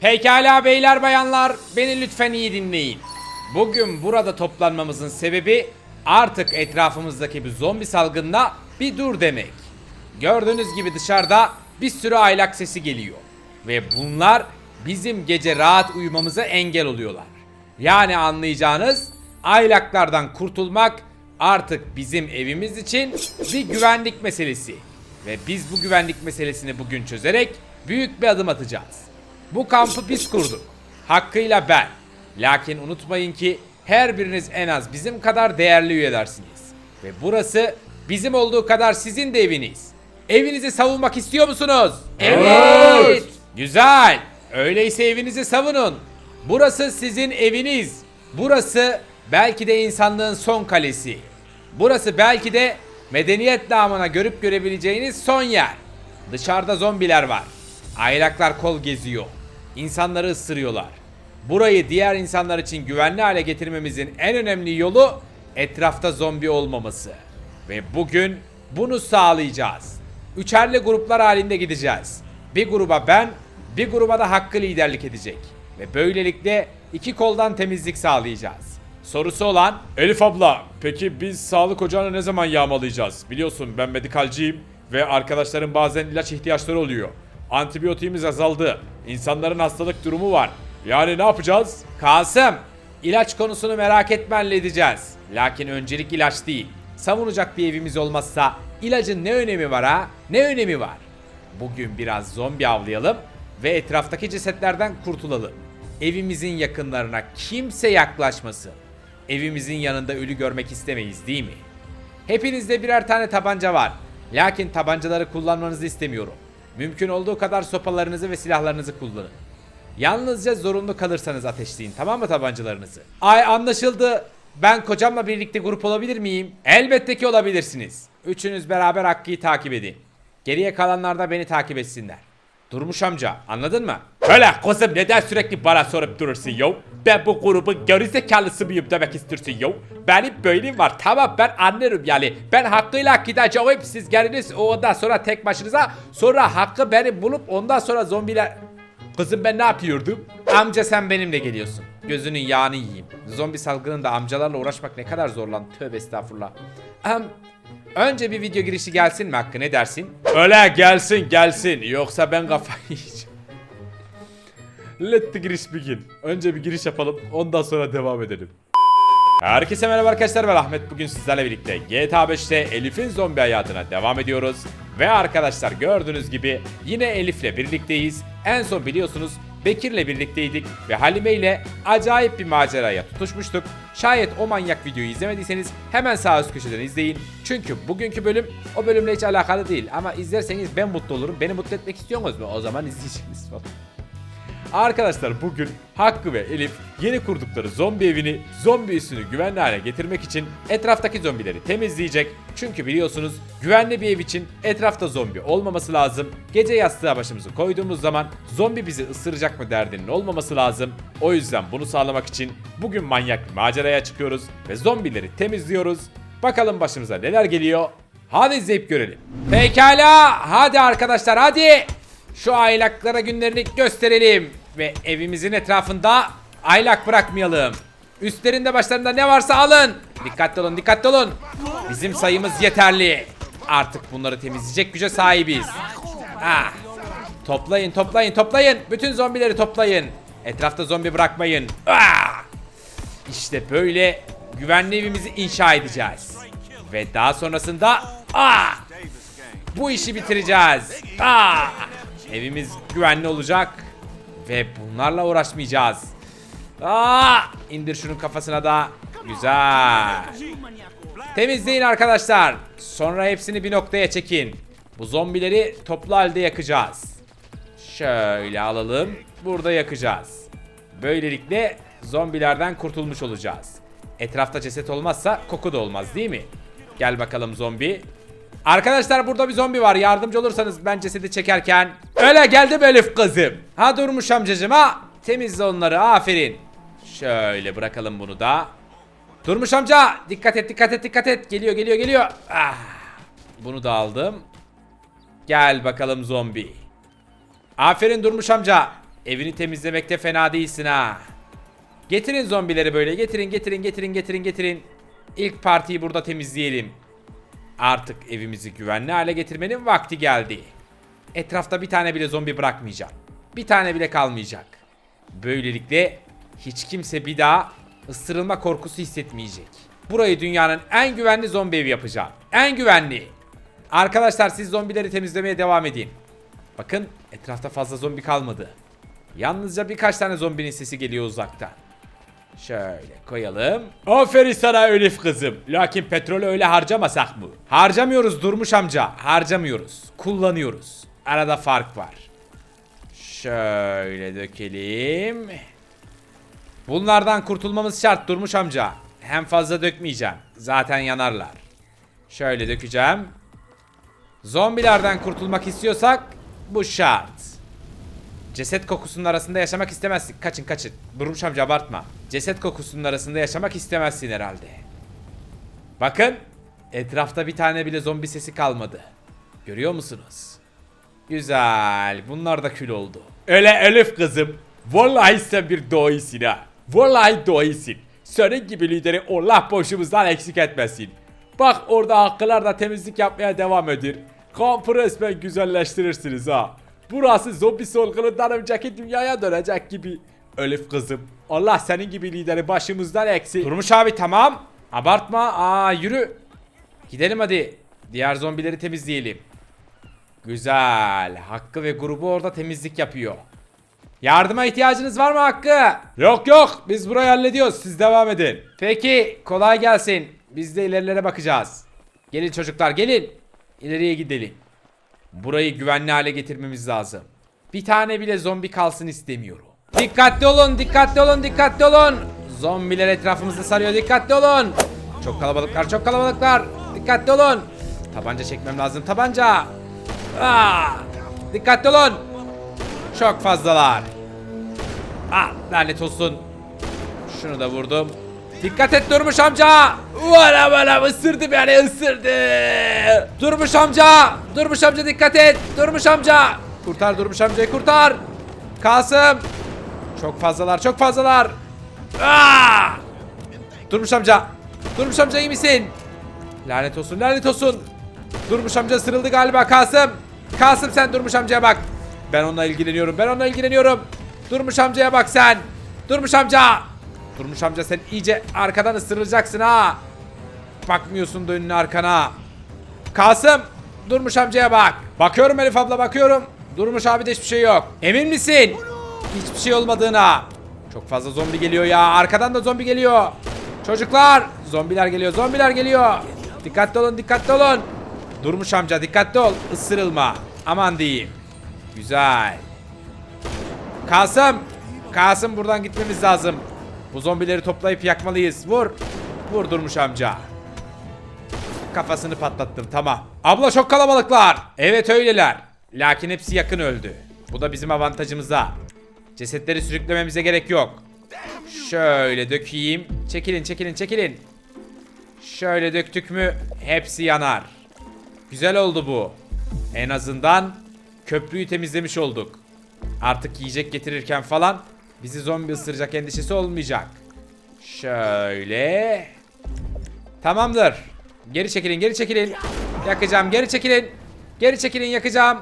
Pekala beyler bayanlar beni lütfen iyi dinleyin. Bugün burada toplanmamızın sebebi artık etrafımızdaki bir zombi salgınına bir dur demek. Gördüğünüz gibi dışarıda bir sürü aylak sesi geliyor. Ve bunlar bizim gece rahat uyumamıza engel oluyorlar. Yani anlayacağınız aylaklardan kurtulmak artık bizim evimiz için bir güvenlik meselesi. Ve biz bu güvenlik meselesini bugün çözerek büyük bir adım atacağız. Bu kampı biz kurduk. Hakkıyla ben. Lakin unutmayın ki her biriniz en az bizim kadar değerli üyelersiniz. Ve burası bizim olduğu kadar sizin de eviniz. Evinizi savunmak istiyor musunuz? Evet. Güzel. Öyleyse evinizi savunun. Burası sizin eviniz. Burası belki de insanlığın son kalesi. Burası belki de medeniyet namına görüp görebileceğiniz son yer. Dışarıda zombiler var. Aylaklar kol geziyor. İnsanları ısırıyorlar. Burayı diğer insanlar için güvenli hale getirmemizin en önemli yolu etrafta zombi olmaması. Ve bugün bunu sağlayacağız. Üçerli gruplar halinde gideceğiz. Bir gruba ben, bir gruba da Hakkı liderlik edecek. Ve böylelikle iki koldan temizlik sağlayacağız. Sorusu olan Elif abla, peki biz sağlık ocağını ne zaman yağmalayacağız? Biliyorsun ben medikalciyim ve arkadaşların bazen ilaç ihtiyaçları oluyor. Antibiyotiğimiz azaldı. İnsanların hastalık durumu var. Yani ne yapacağız? Kasım, ilaç konusunu merak etme halledeceğiz. Lakin öncelik ilaç değil. Savunacak bir evimiz olmazsa ilacın ne önemi var ha? Ne önemi var? Bugün biraz zombi avlayalım ve etraftaki cesetlerden kurtulalım. Evimizin yakınlarına kimse yaklaşmasın. Evimizin yanında ölü görmek istemeyiz değil mi? Hepinizde birer tane tabanca var. Lakin tabancaları kullanmanızı istemiyorum. Mümkün olduğu kadar sopalarınızı ve silahlarınızı kullanın. Yalnızca zorunlu kalırsanız ateşleyin tamam mı tabancalarınızı? Ay anlaşıldı. Ben kocamla birlikte grup olabilir miyim? Elbette ki olabilirsiniz. Üçünüz beraber Hakkı'yı takip edin. Geriye kalanlar da beni takip etsinler. Durmuş amca anladın mı? Öyle kızım neden sürekli bana sorup durursun yo? Ben bu grubun gerizekalısı mıyım demek istiyorsun yo? Benim böyleyim var tamam ben anlarım yani. Ben hakkıyla gideceğim siz geliniz ondan sonra tek başınıza. Sonra hakkı beni bulup ondan sonra zombiler... Kızım ben ne yapıyordum? Amca sen benimle geliyorsun. Gözünün yağını yiyeyim. Zombi salgınında amcalarla uğraşmak ne kadar zor lan. Tövbe estağfurullah. Ahem, önce bir video girişi gelsin mi Hakkı ne dersin? Öyle gelsin gelsin yoksa ben kafayı yiyeceğim. Let the giriş begin. Önce bir giriş yapalım ondan sonra devam edelim. Herkese merhaba arkadaşlar ben Ahmet bugün sizlerle birlikte GTA 5'te Elif'in zombi hayatına devam ediyoruz. Ve arkadaşlar gördüğünüz gibi yine Elif'le birlikteyiz. En son biliyorsunuz Bekir'le birlikteydik ve Halime ile acayip bir maceraya tutuşmuştuk. Şayet o manyak videoyu izlemediyseniz hemen sağ üst köşeden izleyin. Çünkü bugünkü bölüm o bölümle hiç alakalı değil ama izlerseniz ben mutlu olurum. Beni mutlu etmek istiyorsunuz mu? O zaman izleyeceksiniz. Arkadaşlar bugün Hakkı ve Elif yeni kurdukları zombi evini, zombi üssünü güvenli hale getirmek için etraftaki zombileri temizleyecek. Çünkü biliyorsunuz güvenli bir ev için etrafta zombi olmaması lazım. Gece yastığa başımızı koyduğumuz zaman zombi bizi ısıracak mı derdinin olmaması lazım. O yüzden bunu sağlamak için bugün manyak bir maceraya çıkıyoruz ve zombileri temizliyoruz. Bakalım başımıza neler geliyor. Hadi izleyip görelim. Pekala hadi arkadaşlar hadi. Şu aylaklara günlerini gösterelim. Ve evimizin etrafında aylak bırakmayalım. Üstlerinde başlarında ne varsa alın. Dikkatli olun dikkatli olun. Bizim sayımız yeterli. Artık bunları temizleyecek güce sahibiz. Ah. Toplayın toplayın toplayın. Bütün zombileri toplayın. Etrafta zombi bırakmayın. Ah. İşte böyle güvenli evimizi inşa edeceğiz. Ve daha sonrasında ah, bu işi bitireceğiz. Ah, evimiz güvenli olacak ve bunlarla uğraşmayacağız. Ah, indir şunun kafasına da. Güzel. Temizleyin arkadaşlar. Sonra hepsini bir noktaya çekin. Bu zombileri toplu halde yakacağız. Şöyle alalım. Burada yakacağız. Böylelikle zombilerden kurtulmuş olacağız. Etrafta ceset olmazsa koku da olmaz değil mi? Gel bakalım zombi. Arkadaşlar burada bir zombi var. Yardımcı olursanız ben cesedi çekerken. Öyle geldim Elif kızım. Ha durmuş amcacım ha. Temizle onları aferin. Şöyle bırakalım bunu da. Durmuş amca. Dikkat et dikkat et dikkat et. Geliyor geliyor geliyor. Ah. Bunu da aldım. Gel bakalım zombi. Aferin Durmuş amca. Evini temizlemekte fena değilsin ha. Getirin zombileri böyle. Getirin, getirin, getirin, getirin, getirin. İlk partiyi burada temizleyelim. Artık evimizi güvenli hale getirmenin vakti geldi. Etrafta bir tane bile zombi bırakmayacağım. Bir tane bile kalmayacak. Böylelikle hiç kimse bir daha ısırılma korkusu hissetmeyecek. Burayı dünyanın en güvenli zombi evi yapacağım. En güvenli. Arkadaşlar siz zombileri temizlemeye devam edin. Bakın etrafta fazla zombi kalmadı. Yalnızca birkaç tane zombinin sesi geliyor uzaktan. Şöyle koyalım. Aferin sana Elif kızım. Lakin petrolü öyle harcamasak mı? Harcamıyoruz Durmuş amca. Harcamıyoruz. Kullanıyoruz. Arada fark var. Şöyle dökelim. Bunlardan kurtulmamız şart Durmuş amca. Hem fazla dökmeyeceğim. Zaten yanarlar. Şöyle dökeceğim. Zombilerden kurtulmak istiyorsak bu şart. Ceset kokusunun arasında yaşamak istemezsin. Kaçın kaçın. Durmuş amca abartma. Ceset kokusunun arasında yaşamak istemezsin herhalde. Bakın. Etrafta bir tane bile zombi sesi kalmadı. Görüyor musunuz? Güzel. Bunlar da kül oldu. Öyle Elif kızım. Vallahi sen bir doğisin ha. Vallahi doğisin. Senin gibi lideri Allah boşumuzdan eksik etmesin. Bak orada hakkılar da temizlik yapmaya devam edir. Kampı resmen güzelleştirirsiniz ha. Burası zombi solgunundan önceki dünyaya dönecek gibi. Elif kızım. Allah senin gibi lideri başımızdan eksik. Durmuş abi tamam. Abartma. Aa yürü. Gidelim hadi. Diğer zombileri temizleyelim. Güzel. Hakkı ve grubu orada temizlik yapıyor. Yardıma ihtiyacınız var mı Hakkı? Yok yok. Biz burayı hallediyoruz. Siz devam edin. Peki. Kolay gelsin. Biz de ilerilere bakacağız. Gelin çocuklar gelin. İleriye gidelim. Burayı güvenli hale getirmemiz lazım. Bir tane bile zombi kalsın istemiyorum. Dikkatli olun, dikkatli olun, dikkatli olun. Zombiler etrafımızda sarıyor, dikkatli olun. Çok kalabalıklar, çok kalabalıklar. Dikkatli olun. Tabanca çekmem lazım, tabanca. Aa, dikkatli olun. Çok fazlalar. Ah, lanet olsun. Şunu da vurdum. Dikkat et Durmuş amca. Vara vara ısırdı beni ısırdı. Durmuş amca. Durmuş amca dikkat et. Durmuş amca. Kurtar Durmuş amcayı kurtar. Kasım. Çok fazlalar çok fazlalar. Aa! Durmuş amca. Durmuş amca iyi misin? Lanet olsun lanet olsun. Durmuş amca ısırıldı galiba Kasım. Kasım sen Durmuş amcaya bak. Ben onunla ilgileniyorum ben onunla ilgileniyorum. Durmuş amcaya bak sen. Durmuş amca. Durmuş amca sen iyice arkadan ısırılacaksın ha. Bakmıyorsun da önüne arkana. Kasım. Durmuş amcaya bak. Bakıyorum Elif abla bakıyorum. Durmuş abi de hiçbir şey yok. Emin misin? Hiçbir şey olmadığına. Çok fazla zombi geliyor ya. Arkadan da zombi geliyor. Çocuklar. Zombiler geliyor. Zombiler geliyor. Dikkatli olun dikkatli olun. Durmuş amca dikkatli ol. Isırılma. Aman diyeyim. Güzel. Kasım. Kasım buradan gitmemiz lazım. Bu zombileri toplayıp yakmalıyız. Vur. Vur Durmuş amca. Kafasını patlattım tamam. Abla çok kalabalıklar. Evet öyleler. Lakin hepsi yakın öldü. Bu da bizim avantajımıza. Cesetleri sürüklememize gerek yok. Şöyle dökeyim. Çekilin çekilin çekilin. Şöyle döktük mü hepsi yanar. Güzel oldu bu. En azından köprüyü temizlemiş olduk. Artık yiyecek getirirken falan bizi zombi ısıracak endişesi olmayacak. Şöyle. Tamamdır. Geri çekilin, geri çekilin. Yakacağım, geri çekilin. Geri çekilin, yakacağım.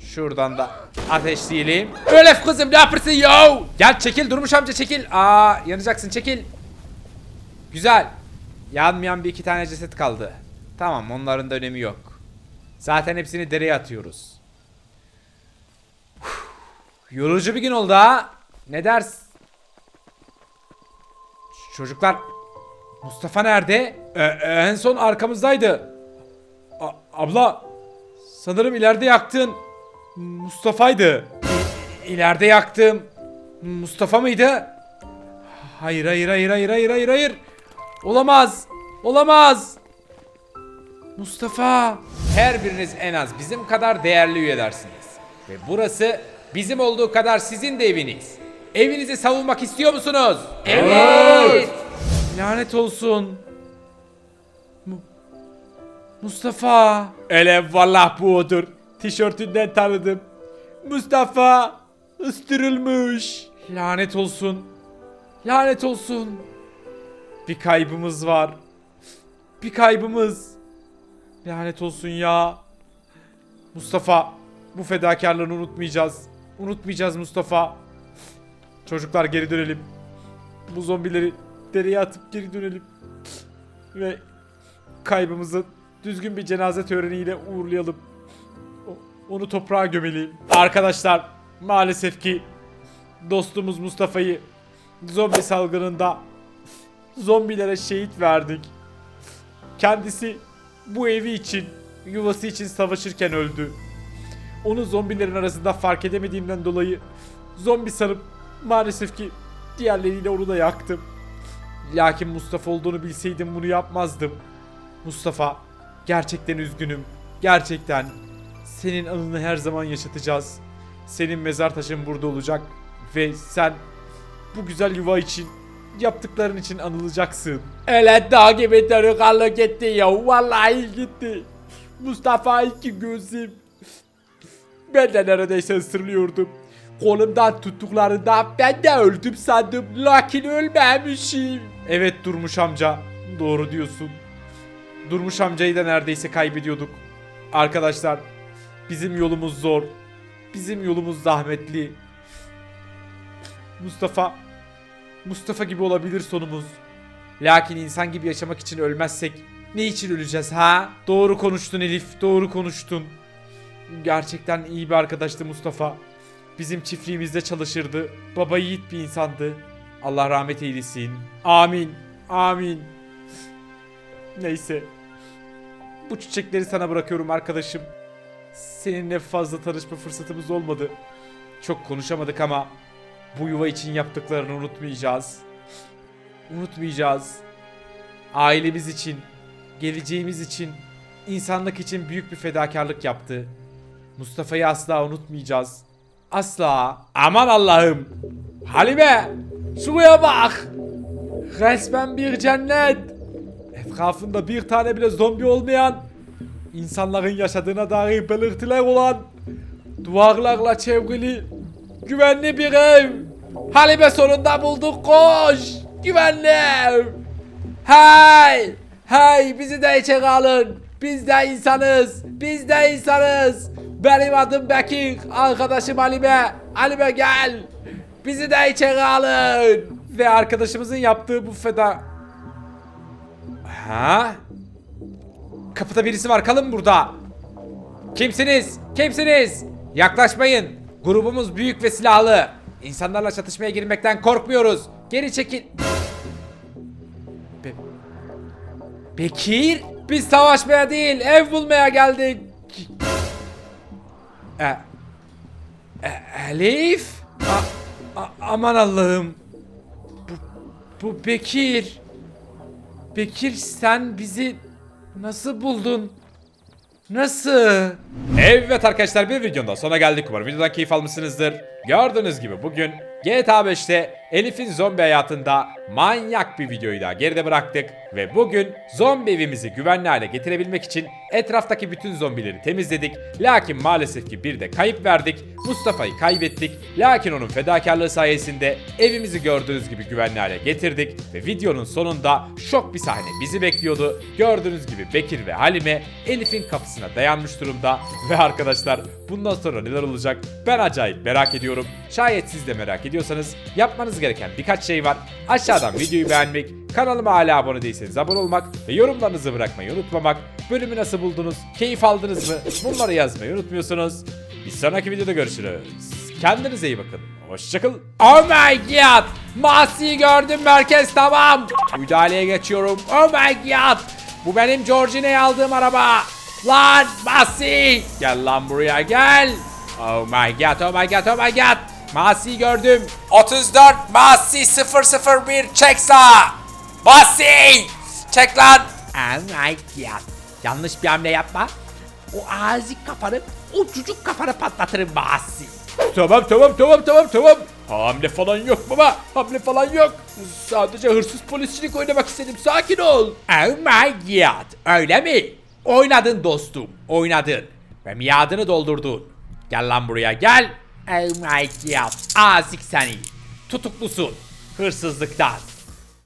Şuradan da ateşleyelim. Öyle kızım ne yapırsın yo? Gel çekil Durmuş amca çekil. Aa yanacaksın çekil. Güzel. Yanmayan bir iki tane ceset kaldı. Tamam onların da önemi yok. Zaten hepsini dereye atıyoruz. Yorucu bir gün oldu ha. Ne ders? Çocuklar Mustafa nerede? E, e, en son arkamızdaydı. A- abla sanırım ileride yaktın Mustafa'ydı. İleride yaktım Mustafa mıydı? Hayır hayır hayır hayır hayır hayır hayır. Olamaz. Olamaz. Mustafa. Her biriniz en az bizim kadar değerli üyelersiniz. Ve burası bizim olduğu kadar sizin de eviniz. Evinizi savunmak istiyor musunuz? Evet. Lanet olsun. Mu- Mustafa. Ele vallah bu odur. Tişörtünden tanıdım. Mustafa. ıstırılmış. Lanet olsun. Lanet olsun. Bir kaybımız var. Bir kaybımız. Lanet olsun ya. Mustafa bu fedakarlığını unutmayacağız. Unutmayacağız Mustafa. Çocuklar geri dönelim. Bu zombileri dereye atıp geri dönelim. Ve kaybımızı düzgün bir cenaze töreniyle uğurlayalım. Onu toprağa gömelim. Arkadaşlar maalesef ki dostumuz Mustafa'yı zombi salgınında zombilere şehit verdik. Kendisi bu evi için, yuvası için savaşırken öldü. Onu zombilerin arasında fark edemediğimden dolayı zombi sanıp maalesef ki diğerleriyle onu da yaktım. Lakin Mustafa olduğunu bilseydim bunu yapmazdım. Mustafa, gerçekten üzgünüm. Gerçekten. Senin anını her zaman yaşatacağız. Senin mezar taşın burada olacak ve sen bu güzel yuva için yaptıkların için anılacaksın. Evet dağ gibi delikanlı gitti ya. Vallahi gitti. Mustafa iki gözüm. Ben de neredeyse ısırılıyordum. Kolumdan tuttuklarında ben de öldüm sandım. Lakin ölmemişim. Evet Durmuş amca. Doğru diyorsun. Durmuş amcayı da neredeyse kaybediyorduk. Arkadaşlar bizim yolumuz zor. Bizim yolumuz zahmetli. Mustafa Mustafa gibi olabilir sonumuz. Lakin insan gibi yaşamak için ölmezsek ne için öleceğiz ha? Doğru konuştun Elif, doğru konuştun. Gerçekten iyi bir arkadaştı Mustafa. Bizim çiftliğimizde çalışırdı. Baba yiğit bir insandı. Allah rahmet eylesin. Amin. Amin. Neyse. Bu çiçekleri sana bırakıyorum arkadaşım. Seninle fazla tanışma fırsatımız olmadı. Çok konuşamadık ama bu yuva için yaptıklarını unutmayacağız. Unutmayacağız. Ailemiz için, geleceğimiz için, insanlık için büyük bir fedakarlık yaptı. Mustafa'yı asla unutmayacağız. Asla. Aman Allah'ım. Halime, şuraya bak. Resmen bir cennet. Etrafında bir tane bile zombi olmayan, insanların yaşadığına dair belirtiler olan, duvarlarla çevrili, güvenli bir ev. Halime sonunda bulduk koş. Güvenli ev. Hey! Hey bizi de içeri alın. Biz de insanız. Biz de insanız. Benim adım Bekir. Arkadaşım Halime. Halime gel. Bizi de içeri alın. Ve arkadaşımızın yaptığı bu feda... Ha? Kapıda birisi var. Kalın burada. Kimsiniz? Kimsiniz? Yaklaşmayın. Grubumuz büyük ve silahlı. İnsanlarla çatışmaya girmekten korkmuyoruz. Geri çekil. Be- Bekir? Biz savaşmaya değil, ev bulmaya geldik. E, e, Elif? A- a- aman Allah'ım. Bu, bu Bekir. Bekir sen bizi nasıl buldun? Nasıl? Evet arkadaşlar bir videonun daha sona geldik. Umarım videodan keyif almışsınızdır. Gördüğünüz gibi bugün GTA 5'te Elif'in zombi hayatında manyak bir videoyu daha geride bıraktık. Ve bugün zombi evimizi güvenli hale getirebilmek için etraftaki bütün zombileri temizledik. Lakin maalesef ki bir de kayıp verdik. Mustafa'yı kaybettik. Lakin onun fedakarlığı sayesinde evimizi gördüğünüz gibi güvenli hale getirdik. Ve videonun sonunda şok bir sahne bizi bekliyordu. Gördüğünüz gibi Bekir ve Halime Elif'in kapısına dayanmış durumda. Ve arkadaşlar bundan sonra neler olacak ben acayip merak ediyorum. Şayet siz de merak ediyorsanız yapmanız gereken birkaç şey var. Aşağıdan videoyu beğenmek, kanalıma hala abone değilseniz abone olmak ve yorumlarınızı bırakmayı unutmamak. Bölümü nasıl buldunuz? Keyif aldınız mı? Bunları yazmayı unutmuyorsunuz. Bir sonraki videoda görüşürüz. Kendinize iyi bakın. Hoşçakalın. Oh my god! Masi'yi gördüm merkez tamam. Müdahaleye geçiyorum. Oh my god! Bu benim Georgine'ye aldığım araba. Lan Masi! Gel lan buraya gel. Oh my god, oh my god, oh my god. Masi'yi gördüm. 34 Masi 001 çek sağa. Masi! Çek lan. Oh my god. Yanlış bir hamle yapma. O ağzı kafanı, o çocuk kafanı patlatırım Masi. Tamam tamam tamam tamam tamam. Hamle falan yok baba. Hamle falan yok. Sadece hırsız polisçilik oynamak istedim. Sakin ol. Oh my god. Öyle mi? Oynadın dostum. Oynadın. Ve miadını doldurdun. Gel lan buraya gel. Oh my god. Azik seni. Tutuklusun. Hırsızlıktan.